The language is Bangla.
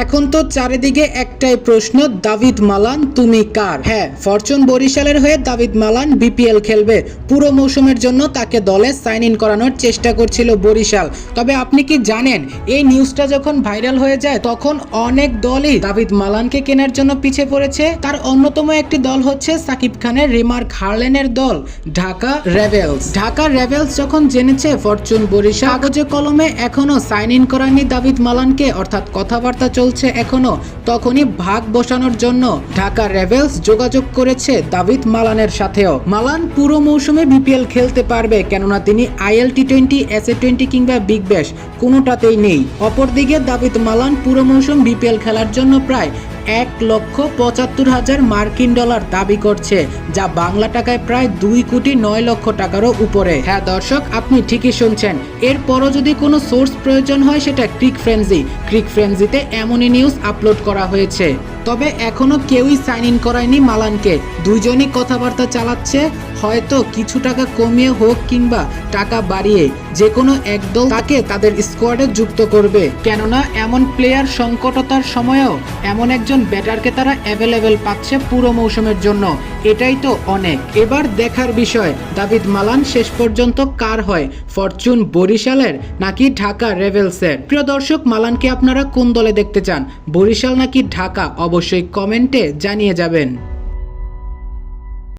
এখন তো চারিদিকে একটাই প্রশ্ন দাভিদ মালান তুমি কার? হ্যাঁ ফরচুন বরিশালের হয়ে দাভিদ মালান বিপিএল খেলবে। পুরো মৌসুমের জন্য তাকে দলে সাইন ইন করানোর চেষ্টা করছিল বরিশাল। তবে আপনি কি জানেন, এই নিউজটা যখন ভাইরাল হয়ে যায়, তখন অনেক দলই দাভিদ মালানকে কেনার জন্য পিছিয়ে পড়েছে। তার অন্যতম একটি দল হচ্ছে সাকিব খানের রিমার্ক হার্লেনের দল, ঢাকা রেভেলস ঢাকা রেভেলস যখন জেনেছে ফরচুন বরিশাল, কাগজে কলমে এখনও সাইন ইন করায়নি দাভিদ মালানকে। অর্থাৎ কথাবার্তা চলছে এখনও। তখনই ভাগ বসানোর জন্য ঢাকা রেভেলস যোগাযোগ করেছে দাভিদ মালানের সাথেও। মালান পুরো মৌসুমে বিপিএল খেলতে পারবে, কেননা তিনি IL T twenty S A twenty কিংবা বিগ ব্যাশ কোনোটাতেই নেই। অপরদিকে দাভিদ মালান পুরো মৌসুম বিপিএল খেলার জন্য প্রায় এক লক্ষ পঁচাত্তর হাজার মার্কিন ডলার দাবি করছে, যা বাংলা টাকায় প্রায় দুই কোটি নয় লক্ষ টাকারও উপরে। হ্যাঁ দর্শক, আপনি ঠিকই শুনছেন। এরপরও যদি কোনো সোর্স প্রয়োজন হয়, সেটা ক্রিক ফ্রেন্সি। ক্রিক ফ্রেন্সিতে এমনই নিউজ আপলোড করা হয়েছে। তবে এখনও কেউই সাইন ইন করায়নি মালানকে। দুইজনই কথাবার্তা চালাচ্ছে হয়তো কিছু টাকা কমিয়ে হোক কিংবা টাকা বাড়িয়ে যে কোনো একদল তাকে তাদের স্কোয়াডে যুক্ত করবে। কেননা এমন প্লেয়ার সংকটতার সময়েও এমন একজন ব্যাটারকে তারা অ্যাভেলেবেল পাচ্ছে পুরো মৌসুমের জন্য। এটাই তো অনেক। এবার দেখার বিষয়, দাবিদ মালান শেষ পর্যন্ত কার হয়? ফরচুন বরিশালের নাকি ঢাকা রেভেলসের? প্রিয় দর্শক, মালানকে আপনারা কোন দলে দেখতে চান? বরিশাল নাকি ঢাকা? অবশ্যই কমেন্টে জানিয়ে যাবেন।